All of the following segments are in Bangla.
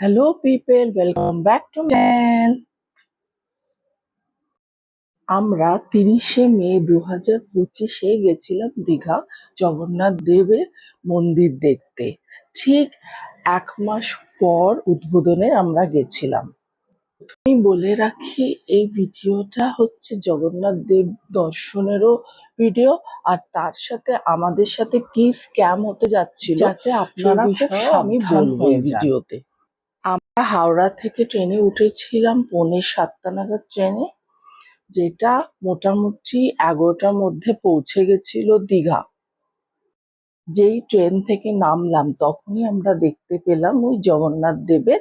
Hello people welcome back to channel আমরা তিরিশে মে দু হাজার পঁচিশে গেছিলাম দীঘা জগন্নাথ দেবের মন্দির দেখতে। ঠিক এক মাস পর উদ্বোধনে আমরা গেছিলাম। আমি বলে রাখি এই ভিডিওটা হচ্ছে জগন্নাথ দেব দর্শনেরও ভিডিও আর তার সাথে আমাদের সাথে কি স্ক্যাম হতে যাচ্ছিল যাতে আপনারা খুব সাবধান হয়ে ভিডিওতে। আমরা হাওড়া থেকে ট্রেনে উঠেছিলাম পৌনে সাতটা নাগাদ ট্রেনে, যেটা মোটামুটি এগারোটার মধ্যে পৌঁছে গেছিল দীঘা। যেই ট্রেন থেকে নামলাম, তখনই আমরা দেখতে পেলাম ওই জগন্নাথ দেবের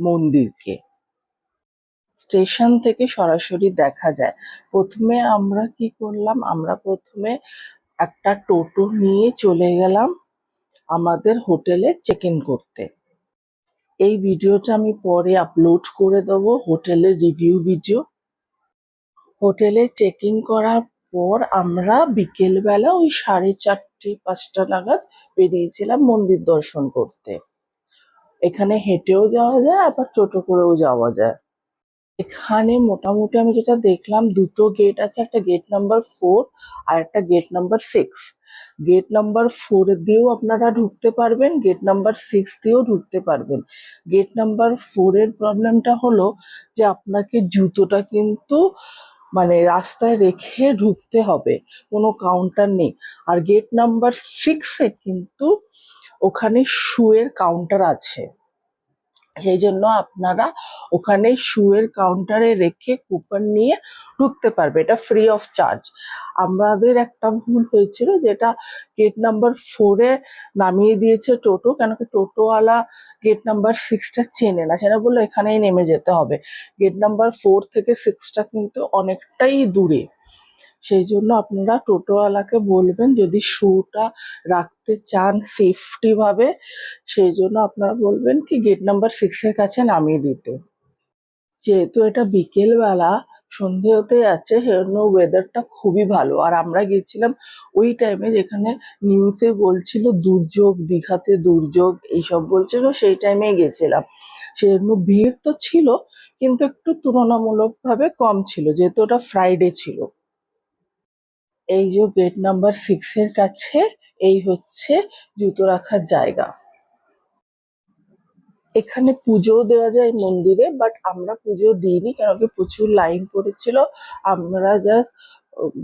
মন্দিরকে। স্টেশন থেকে সরাসরি দেখা যায়। প্রথমে আমরা কি করলাম, আমরা প্রথমে একটা টোটো নিয়ে চলে গেলাম আমাদের হোটেলে চেক ইন করতে। এই ভিডিওটা আমি পরে আপলোড করে দেবো হোটেলের রিভিউ ভিডিও হোটেলে চেক ইন করার পর আমরা বিকেলবেলা ওই সাড়ে চারটে, পাঁচটা নাগাদ বেরিয়েছিলাম মন্দির দর্শন করতে। এখানে হেঁটেও যাওয়া যায়, আবার টোটো করেও যাওয়া যায়। এখানে মোটামুটি আমি যেটা দেখলাম, দুটো গেট আছে, একটা গেট নাম্বার ফোর আর একটা gate number six gate number four দিয়েও আপনারা ঢুকতে পারবেন গেট নাম্বার সিক্স দিয়েও ঢুকতে পারবেন। গেট নাম্বার ফোরের প্রবলেমটা হলো যে আপনাকে জুতোটা কিন্তু মানে রাস্তায় রেখে ঢুকতে হবে, কোনো কাউন্টার নেই। আর গেট নাম্বার সিক্সে কিন্তু ওখানে শুয়ের কাউন্টার আছে। সেই জন্য আপনারা ওখানে শুয়ের কাউন্টারে রেখে কুপন নিয়ে ঢুকতে পারবে। এটা ফ্রি অফ চার্জ আমাদের একটা ভুল হয়েছিল যেটা গেট নাম্বার ফোরে নামিয়ে দিয়েছে টোটো, কেন কি টোটোওয়ালা গেট নাম্বার সিক্সটা চেনে না। সেটা বলল এখানেই নেমে যেতে হবে। গেট নাম্বার ফোর থেকে সিক্সটা কিন্তু অনেকটাই দূরে। সেই জন্য আপনারা টোটোওয়ালাকে বলবেন যদি শুটা রাখতে চান সেফটি ভাবে সেই জন্য আপনারা বলবেন কি গেট নাম্বার সিক্সের কাছে নামিয়ে দিতে। যেহেতু এটা বিকেলবেলা, সন্ধে হতে যাচ্ছে সেজন্য ওয়েদারটা খুবই ভালো। আর আমরা গেছিলাম ওই টাইমে যেখানে নিউজে বলছিল দুর্যোগ, দীঘাতে দুর্যোগ, এইসব বলছিল, সেই টাইমেই গেছিলাম সেজন্য ভিড় তো ছিল, কিন্তু একটু তুলনামূলকভাবে কম ছিল, যেহেতু ওটা ফ্রাইডে ছিল। এই যে গেট নাম্বার সিক্স এর কাছে, এই হচ্ছে জুতো রাখার জায়গা। এখানে পুজোও দেওয়া যায় মন্দিরে বাট আমরা পুজো দিইনি কেন কি প্রচুর লাইন পড়েছিল। আমরা জাস্ট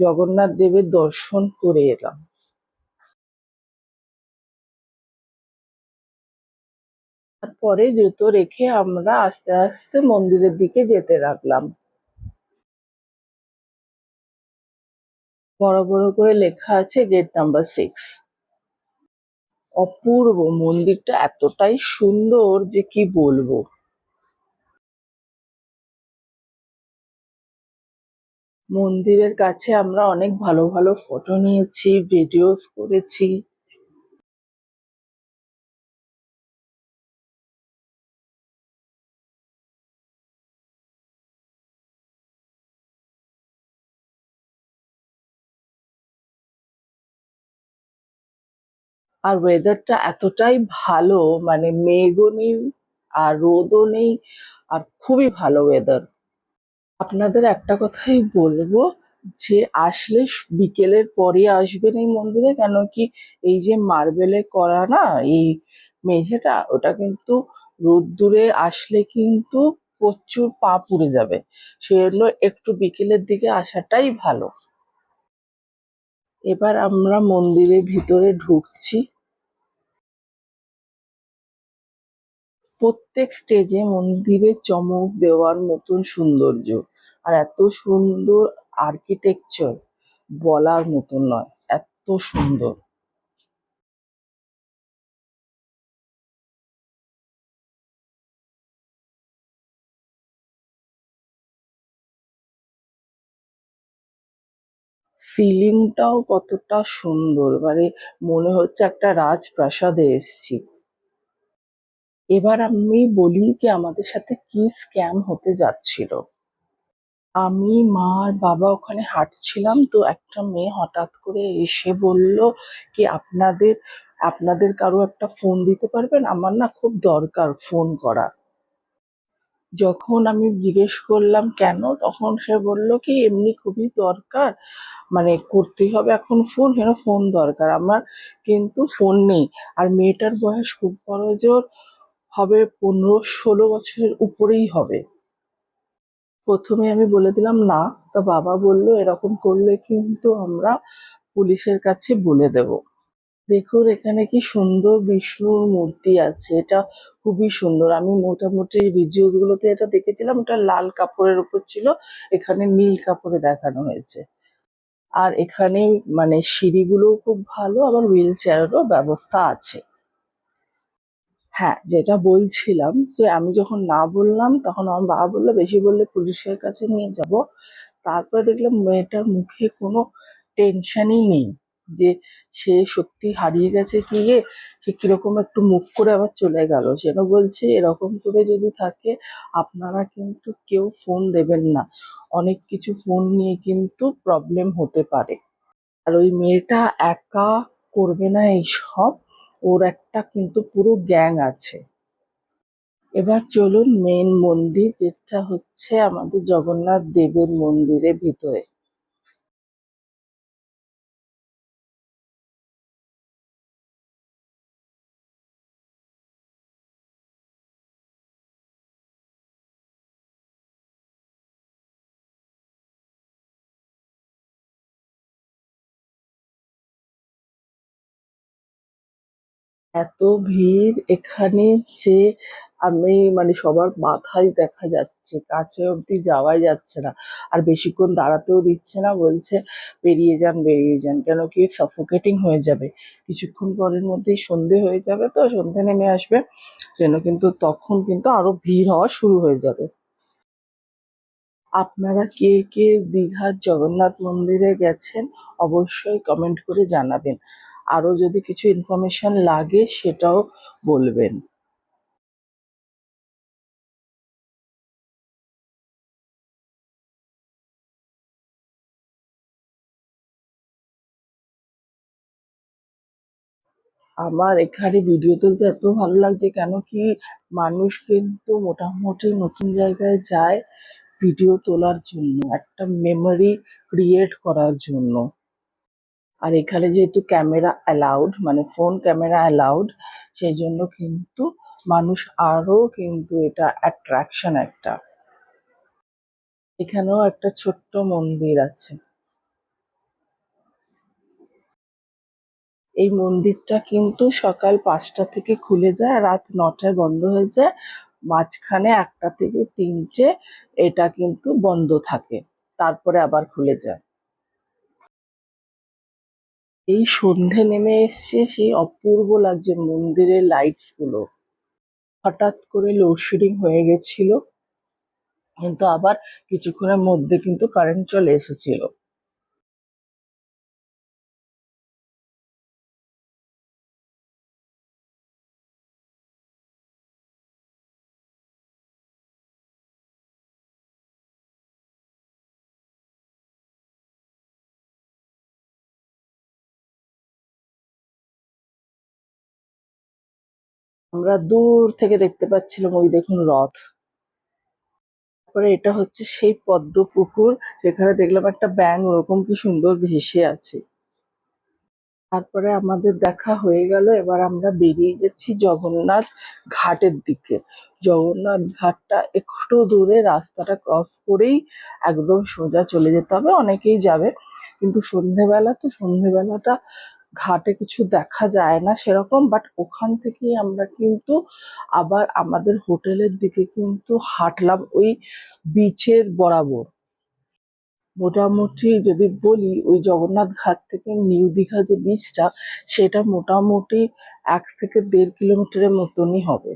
জগন্নাথ দেবের দর্শন করে এলাম। তারপরে জুতো রেখে আমরা আস্তে আস্তে মন্দিরের দিকে যেতে লাগলাম। বড় বড় করে লেখা আছে গেট নাম্বার সিক্স অপূর্ব মন্দিরটা এতটাই সুন্দর যে কি বলব। মন্দিরের কাছে আমরা অনেক ভালো ভালো ফটো নিয়েছি ভিডিওস করেছি। আর ওয়েদারটা এতটাই ভালো মানে মেঘও নেই আর রোদও নেই আর খুবই ভালো ওয়েদার আপনাদের একটা কথাই বলব, যে আসলে বিকেলের পরে আসবেন এই মন্দিরে, কেন কি এই যে মার্বেলে করা না, এই মেঝেটা, ওটা কিন্তু রোদ্দুরে আসলে কিন্তু প্রচুর পা পুড়ে যাবে। সেজন্য একটু বিকেলের দিকে আসাটাই ভালো। এবার আমরা মন্দিরের ভিতরে ঢুকছি। প্রত্যেক স্টেজে মন্দিরে চমক দেওয়ার মতন সৌন্দর্য। আর এত সুন্দর আর্কিটেকচার বলার মতন নয়, এত সুন্দর। ফিলিংটাও কতটা সুন্দর মানে মনে হচ্ছে একটা রাজপ্রাসাদে এসেছি। এবার আমি বলি যে আমাদের সাথে কি স্ক্যাম হতে যাচ্ছিল। আমি, মা আর বাবা ওখানে হাঁটছিলাম তো একটা মেয়ে হঠাৎ করে এসে বলল কি আপনাদের আপনাদের কারও একটা ফোন দিতে পারবেন? আমার না খুব দরকার ফোন করা। যখন আমি জিজ্ঞেস করলাম, কেন? তখন সে বলল কি, এমনি খুবই দরকার। মানে করতেই হবে এখন ফোন ফোন দরকার? আমার কিন্তু ফোন নেই। আর মেয়েটার বয়স খুব বড়, জোর। হবে পনেরো ষোলো বছরের উপরেই হবে। প্রথমে আমি বলে দিলাম, না। তা বাবা বলল, এরকম করলে কিন্তু আমরা পুলিশের কাছে বলে দেব। দেখুন, এখানে কি সুন্দর বিষ্ণুর মূর্তি আছে। এটা খুবই সুন্দর। আমি মোটামুটি ভিডিওস গুলোতে এটা দেখেছিলাম এটা লাল কাপড়ের উপর ছিল, এখানে নীল কাপড়ে দেখানো হয়েছে। আর এখানে মানে সিঁড়িগুলোও খুব ভালো, আবার হুইল চেয়ারেরও ব্যবস্থা আছে। হ্যাঁ যেটা বলছিলাম যে আমি যখন না বললাম তখন আমার বাবা বলল, বেশি বললে পুলিশের কাছে নিয়ে যাব। তারপরে দেখলাম মেয়েটার মুখে কোনো টেনশনই নেই যে সে সত্যি হারিয়ে গেছে কি ইয়ে সে কীরকম একটু মুখ করে আবার চলে গেল। সেন বলছে, এরকম করে যদি থাকে আপনারা কিন্তু কেউ ফোন দেবেন না। অনেক কিছু ফোন নিয়ে কিন্তু প্রবলেম হতে পারে। আর ওই মেয়েটা একা করবে না এইসব। ওর একটা কিন্তু পুরো গ্যাং আছে। এবার চলুন মেন মন্দির যেটা হচ্ছে আমাদের জগন্নাথ দেবের মন্দিরের ভিতরে। এত ভিড় এখানে যে আমি মানে সবার মাথায় দেখা যাচ্ছে, কাছে অবধি যাওয়াই যাচ্ছে না। আর বেশিক্ষণ দাঁড়াতেও দিচ্ছে না, বলছে বেরিয়ে যান বেরিয়ে যান। কেন কি সাফোকেটিং হয়ে যাবে। কিছুক্ষণ পরের মধ্যেই সন্ধে হয়ে যাবে তো, সন্ধে নেমে আসবে। যেন কিন্তু তখন কিন্তু আরও ভিড় হওয়া শুরু হয়ে যাবে। আপনারা কে কে দীঘার জগন্নাথ মন্দিরে গেছেন, অবশ্যই কমেন্ট করে জানাবেন। আরও যদি কিছু ইনফরমেশন লাগে, সেটাও বলবেন। আমার এখানে ভিডিও তুলতে এত ভালো লাগছে কেন কি মানুষ কিন্তু মোটামুটি নতুন জায়গায় যায় ভিডিও তোলার জন্য, একটা মেমোরি ক্রিয়েট করার জন্য। আর এখানে যেহেতু ক্যামেরা অ্যালাউড মানে ফোন ক্যামেরা অ্যালাউড সেই জন্য কিন্তু মানুষ আরও কিন্তু এটা অ্যাট্রাকশন একটা। এখানেও একটা ছোট্ট মন্দির আছে। এই মন্দিরটা কিন্তু সকাল পাঁচটা থেকে খুলে যায়, রাত নটায় বন্ধ হয়ে যায়। মাঝখানে একটা থেকে তিনটে এটা কিন্তু বন্ধ থাকে, তারপরে আবার খুলে যায়। এই সন্ধে নেমে এসছে সেই অপূর্ব লাগছে মন্দিরের লাইটসগুলো। হঠাৎ করে লোডশেডিং হয়ে গেছিল, কিন্তু আবার কিছুক্ষণের মধ্যে কিন্তু কারেন্ট চলে এসেছিল। আমরা দূর থেকে দেখতে পাচ্ছিলাম ওই দেখুন রথ। তারপরে এটা হচ্ছে সেই পদ্ম পুকুর, যেখানে দেখলাম একটা ব্যাঙ ওরকম কি সুন্দর ভেসে আছে। তারপরে আমাদের দেখা হয়ে গেল, এবার আমরা বেরিয়ে যাচ্ছি জগন্নাথ ঘাটের দিকে। জগন্নাথ ঘাটটা একটু দূরে, রাস্তাটা ক্রস করেই একদম সোজা চলে যেতে হবে, অনেকেই যাবে। কিন্তু সন্ধেবেলা তো সন্ধেবেলাটা ঘাটে কিছু দেখা যায় না সেরকম বাট ওখান থেকে আমরা কিন্তু আবার আমাদের হোটেলের দিকে কিন্তু হাঁটলাম ওই বিচের বরাবর। মোটামুটি যদি বলি ওই জগন্নাথ ঘাট থেকে নিউ দীঘা যে বিচটা সেটা মোটামুটি এক থেকে দেড় কিলোমিটারের মতনই হবে।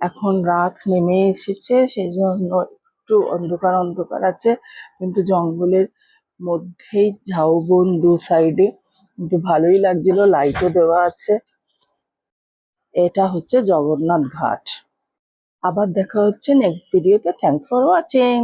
এখন রাত নেমে এসেছে সেই জন্য একটু অন্ধকার অন্ধকার আছে। কিন্তু জঙ্গলের মধ্যেই ঝাউবন দু সাইডে কিন্তু ভালোই লাগছিল লাইটও দেওয়া আছে। এটা হচ্ছে জগন্নাথ ঘাট। আবার দেখা হচ্ছে নেক্সট ভিডিওতে থ্যাংক ফর ওয়াচিং